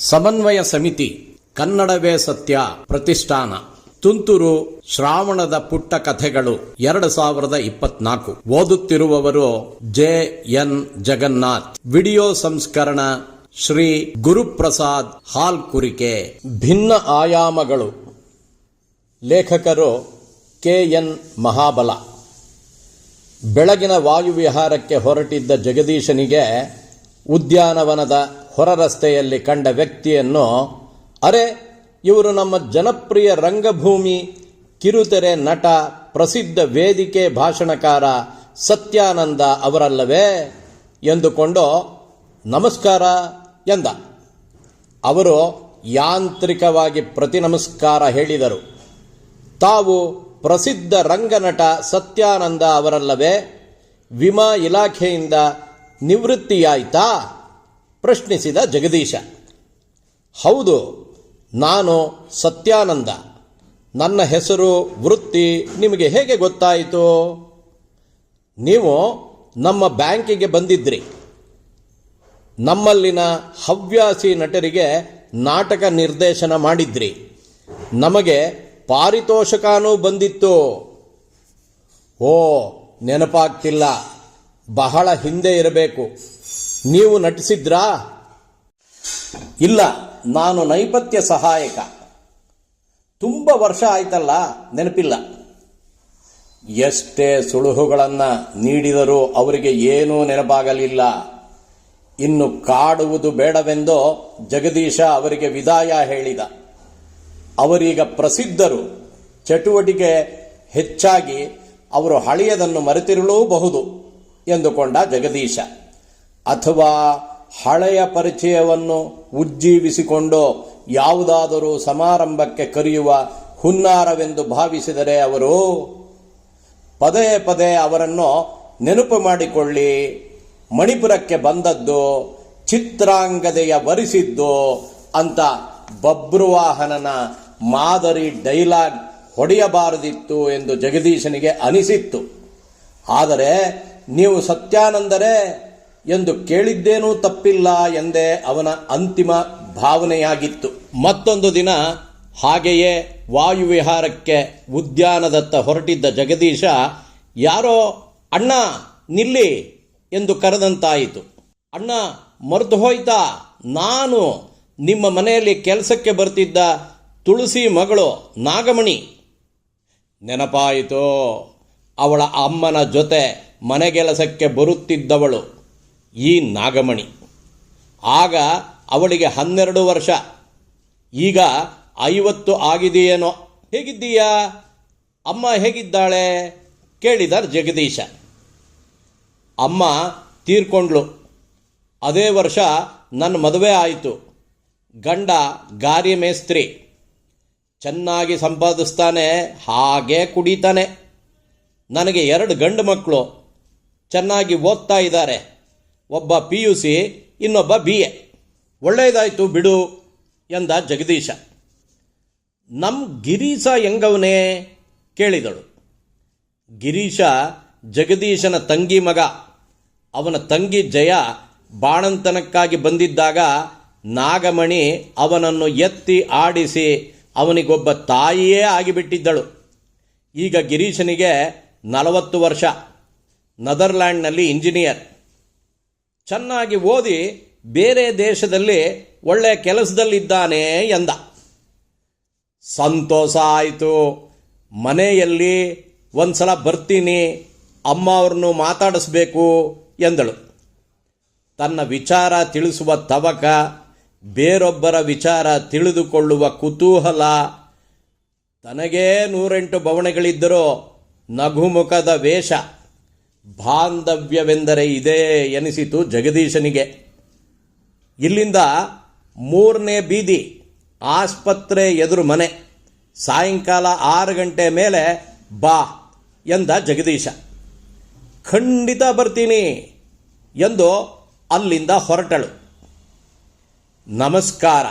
ಸಮನ್ವಯ ಸಮಿತಿ, ಕನ್ನಡವೇ ಸತ್ಯ ಪ್ರತಿಷ್ಠಾನ. ತುಂತುರು ಶ್ರಾವಣದ ಪುಟ್ಟ ಕಥೆಗಳು ಎರಡು ಸಾವಿರದ ಇಪ್ಪತ್ನಾಲ್ಕು. ಓದುತ್ತಿರುವವರು ಜೆ. ಎನ್. ಜಗನ್ನಾಥ್. ವಿಡಿಯೋ ಸಂಸ್ಕರಣ ಶ್ರೀ ಗುರುಪ್ರಸಾದ್ ಹಾಲ್ ಕುರಿಕೆ ಭಿನ್ನ ಆಯಾಮಗಳು. ಲೇಖಕರು ಕೆ. ಎನ್. ಮಹಾಬಲ. ಬೆಳಗಿನ ವಾಯುವಿಹಾರಕ್ಕೆ ಹೊರಟಿದ್ದ ಜಗದೀಶನಿಗೆ ಉದ್ಯಾನವನದ ಹೊರ ರಸ್ತೆಯಲ್ಲಿ ಕಂಡ ವ್ಯಕ್ತಿಯನ್ನು, ಅರೆ, ಇವರು ನಮ್ಮ ಜನಪ್ರಿಯ ರಂಗಭೂಮಿ, ಕಿರುತೆರೆ ನಟ, ಪ್ರಸಿದ್ಧ ವೇದಿಕೆ ಭಾಷಣಕಾರ ಸತ್ಯಾನಂದ ಅವರಲ್ಲವೇ ಎಂದುಕೊಂಡು ನಮಸ್ಕಾರ ಎಂದ. ಅವರು ಯಾಂತ್ರಿಕವಾಗಿ ಪ್ರತಿ ನಮಸ್ಕಾರ ಹೇಳಿದರು. ತಾವು ಪ್ರಸಿದ್ಧ ರಂಗನಟ ಸತ್ಯಾನಂದ ಅವರಲ್ಲವೇ, ವಿಮಾ ಇಲಾಖೆಯಿಂದ ನಿವೃತ್ತಿಯಾಯ್ತಾ? ಪ್ರಶ್ನಿಸಿದ ಜಗದೀಶ, ಹೌದು, ನಾನು ಸತ್ಯಾನಂದ. ನನ್ನ ಹೆಸರು ವೃತ್ತಿ, ನಿಮಗೆ ಹೇಗೆ ಗೊತ್ತಾಯಿತು? ನೀವು ನಮ್ಮ ಬ್ಯಾಂಕಿಗೆ ಬಂದಿದ್ರಿ. ನಮ್ಮಲ್ಲಿನ ಹವ್ಯಾಸಿ ನಟರಿಗೆ ನಾಟಕ ನಿರ್ದೇಶನ ಮಾಡಿದ್ರಿ. ನಮಗೆ ಪಾರಿತೋಷಕನೂ ಬಂದಿತ್ತು. ಓ, ನೆನಪಾಗ್ತಿಲ್ಲ. ಬಹಳ ಹಿಂದೆ ಇರಬೇಕು. ನೀವು ನಟಿಸಿದ್ರಾ? ಇಲ್ಲ, ನಾನು ನೈಪತ್ಯ ಸಹಾಯಕ. ತುಂಬ ವರ್ಷ ಆಯ್ತಲ್ಲ, ನೆನಪಿಲ್ಲ. ಎಷ್ಟೇ ಸುಳುಹುಗಳನ್ನು ನೀಡಿದರೂ ಅವರಿಗೆ ಏನೂ ನೆನಪಾಗಲಿಲ್ಲ. ಇನ್ನು ಕಾಡುವುದು ಬೇಡವೆಂದು ಜಗದೀಶ ಅವರಿಗೆ ವಿದಾಯ ಹೇಳಿದ. ಅವರೀಗ ಪ್ರಸಿದ್ಧರು, ಚಟುವಟಿಕೆ ಹೆಚ್ಚಾಗಿ ಅವರು ಹಳೆಯದನ್ನು ಮರೆತಿರಲೂಬಹುದು ಎಂದುಕೊಂಡ ಜಗದೀಶ. ಅಥವಾ ಹಳೆಯ ಪರಿಚಯವನ್ನು ಉಜ್ಜೀವಿಸಿಕೊಂಡು ಯಾವುದಾದರೂ ಸಮಾರಂಭಕ್ಕೆ ಕರೆಯುವ ಹುನ್ನಾರವೆಂದು ಭಾವಿಸಿದರೆ ಅವರು ಪದೇ ಪದೇ ಅವರನ್ನು ನೆನಪು ಮಾಡಿಕೊಳ್ಳಿ. ಮಣಿಪುರಕ್ಕೆ ಬಂದದ್ದು ಚಿತ್ರಾಂಗದೆಯ ವರಿಸಿದ್ದು ಅಂತ ಬಬ್ರುವಾಹನನ ಮಾದರಿ ಡೈಲಾಗ್ ಹೊಡೆಯಬಾರದಿತ್ತು ಎಂದು ಜಗದೀಶನಿಗೆ ಅನಿಸಿತ್ತು. ಆದರೆ ನೀವು ಸತ್ಯಾನಂದರೇ ಎಂದು ಕೇಳಿದ್ದೇನೂ ತಪ್ಪಿಲ್ಲ ಎಂದೇ ಅವನ ಅಂತಿಮ ಭಾವನೆಯಾಗಿತ್ತು. ಮತ್ತೊಂದು ದಿನ ಹಾಗೆಯೇ ವಾಯುವಿಹಾರಕ್ಕೆ ಉದ್ಯಾನದತ್ತ ಹೊರಟಿದ್ದ ಜಗದೀಶ, ಯಾರೋ ಅಣ್ಣ, ನಿಲ್ಲಿ! ಎಂದು ಕರೆದಂತಾಯಿತು. ಅಣ್ಣ ಮರೆತು ಹೋಯ್ತಾ? ನಾನು ನಿಮ್ಮ ಮನೆಯಲ್ಲಿ ಕೆಲಸಕ್ಕೆ ಬರ್ತಿದ್ದ ತುಳಸಿ ಮಗಳು ನಾಗಮಣಿ. ನೆನಪಾಯಿತು, ಅವಳ ಅಮ್ಮನ ಜೊತೆ ಮನೆಗೆಲಸಕ್ಕೆ ಬರುತ್ತಿದ್ದವಳು. ಈ ನಾಗಮಣಿ. ಆಗ ಅವಳಿಗೆ ಹನ್ನೆರಡು ವರ್ಷ. ಈಗ ಐವತ್ತು ಆಗಿದೆಯೇನೋ? ಹೇಗಿದ್ದೀಯಾ? ಅಮ್ಮ ಹೇಗಿದ್ದಾಳೆ? ಕೇಳಿದ ಜಗದೀಶ. ಅಮ್ಮ ತೀರ್ಕೊಂಡ್ಳು. ಅದೇ ವರ್ಷ ನನ್ನ ಮದುವೆ ಆಯಿತು. ಗಂಡ ಗಾರಿ ಮೇಸ್ತ್ರಿ. ಚೆನ್ನಾಗಿ ಸಂಪಾದಿಸ್ತಾನೆ, ಹಾಗೆ ಕುಡಿತಾನೆ. ನನಗೆ ಎರಡು ಗಂಡು ಮಕ್ಕಳು ಚೆನ್ನಾಗಿ ಓದ್ತಾ ಇದ್ದಾರೆ. ಒಬ್ಬ ಪಿ ಯು ಸಿ ಇನ್ನೊಬ್ಬ ಬಿ ಎ ಒಳ್ಳೆಯದಾಯಿತು ಬಿಡು ಎಂದ ಜಗದೀಶ. ನಮ್ಮ ಗಿರೀಶ ಹೆಂಗವನೇ? ಕೇಳಿದಳು. ಗಿರೀಶ ಜಗದೀಶನ ತಂಗಿ ಮಗ. ಅವನ ತಂಗಿ ಜಯ ಬಾಣಂತನಕ್ಕಾಗಿ ಬಂದಿದ್ದಾಗ ನಾಗಮಣಿ ಅವನನ್ನು ಎತ್ತಿ ಆಡಿಸಿ ಅವನಿಗೊಬ್ಬ ತಾಯಿಯೇ ಆಗಿಬಿಟ್ಟಿದ್ದಳು. ಈಗ ಗಿರೀಶನಿಗೆ ನಲವತ್ತು ವರ್ಷ. ನದರ್ಲ್ಯಾಂಡ್ನಲ್ಲಿ ಇಂಜಿನಿಯರ್ ಚೆನ್ನಾಗಿ ಓದಿ ಬೇರೆ ದೇಶದಲ್ಲಿ ಒಳ್ಳೆಯ ಕೆಲಸದಲ್ಲಿದ್ದಾನೆ ಎಂದ. ಸಂತೋಷ ಆಯಿತು. ಮನೆಯಲ್ಲಿ ಒಂದ್ಸಲ ಬರ್ತೀನಿ, ಅಮ್ಮ ಅವ್ರನ್ನು ಮಾತಾಡಿಸ್ಬೇಕು ಎಂದಳು. ತನ್ನ ವಿಚಾರ ತಿಳಿಸುವ ತವಕ, ಬೇರೊಬ್ಬರ ವಿಚಾರ ತಿಳಿದುಕೊಳ್ಳುವ ಕುತೂಹಲ, ತನಗೇ ನೂರೆಂಟು ಬವಣೆಗಳಿದ್ದರೂ ನಗುಮುಖದ ವೇಷ. ಬಾಂಧವ್ಯವೆಂದರೆ ಇದೇ ಎನಿಸಿತು ಜಗದೀಶನಿಗೆ. ಇಲ್ಲಿಂದ ಮೂರನೇ ಬೀದಿ, ಆಸ್ಪತ್ರೆ ಎದುರು ಮನೆ. ಸಾಯಂಕಾಲ ಆರು ಗಂಟೆ ಮೇಲೆ ಬಾ ಎಂದ ಜಗದೀಶ. ಖಂಡಿತ ಬರ್ತೀನಿ ಎಂದು ಅಲ್ಲಿಂದ ಹೊರಟಳು. ನಮಸ್ಕಾರ.